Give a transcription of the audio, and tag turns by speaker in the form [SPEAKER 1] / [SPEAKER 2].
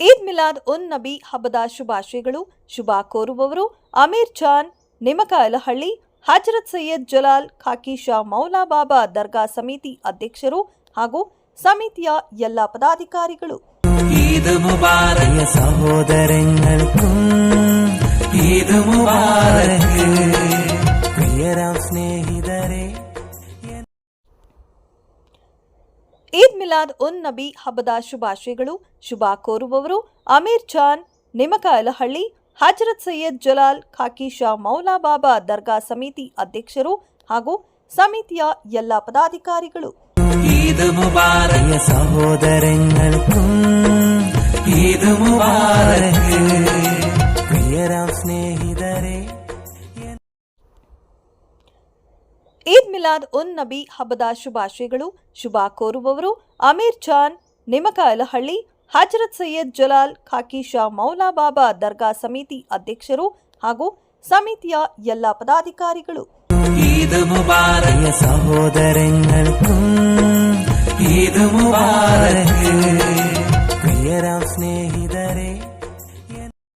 [SPEAKER 1] ಈದ್ ಮಿಲಾದ್ ಉನ್ ನಬಿ ಹಬ್ಬದ ಶುಭಾಶಯಗಳು. ಶುಭ ಕೋರುವವರು ಅಮೀರ್ ಜಾನ್ ನಿಮಕಾಯಲಹಳ್ಳಿ ಹಜರತ್ ಸೈಯದ್ ಜಲಾಲ್ ಖಾಕಿ ಶಾ ಮೌಲಾ ಬಾಬಾ ದರ್ಗಾ ಸಮಿತಿ ಅಧ್ಯಕ್ಷರು ಹಾಗೂ ಸಮಿತಿಯ ಎಲ್ಲ ಪದಾಧಿಕಾರಿಗಳು.
[SPEAKER 2] ഈദ്
[SPEAKER 1] ಈದ್ ಮಿಲಾದ್ ಉನ್ ನಬಿ ಹಬ್ಬದ ಶುಭಾಶಯಗಳು ಶುಭ ಕೋರುವವರು ಅಮೀರ್ ಜಾನ್ ನಿಮಕಾಯಲಹಳ್ಳಿ ಹಜರತ್ ಸೈಯದ್ ಜಲಾಲ್ ಖಾಕಿ ಶಾ ಮೌಲಾ ಬಾಬಾ ದರ್ಗಾ ಸಮಿತಿ ಅಧ್ಯಕ್ಷರು ಹಾಗೂ ಸಮಿತಿಯ ಎಲ್ಲ ಪದಾಧಿಕಾರಿಗಳು
[SPEAKER 2] ഈദ് മുബാറക് സഹോദരങ്ങൾക്കും ഈദ് മുബാറക് പ്രിയരാം സ്നേഹിതരെ
[SPEAKER 1] ಈದ್ ಮಿಲಾದ್ ಉನ್ ನಬಿ ಹಬ್ಬದ ಶುಭಾಶಯಗಳು ಶುಭ ಕೋರುವವರು ಅಮೀರ್ ಜಾನ್ ನಿಮಕಾಯಲಹಳ್ಳಿ ಹಜರತ್ ಸೈಯದ್ ಜಲಾಲ್ ಖಾಕಿ ಶಾ ಮೌಲಾ ಬಾಬಾ ದರ್ಗಾ ಸಮಿತಿ ಅಧ್ಯಕ್ಷರು ಹಾಗೂ ಸಮಿತಿಯ ಎಲ್ಲ ಪದಾಧಿಕಾರಿಗಳು
[SPEAKER 2] ഈദ് മുബാറക് സഹോദരങ്ങൾക്കും ഈദ് മുബാറക് പ്രിയരാം സ്നേഹിതരെ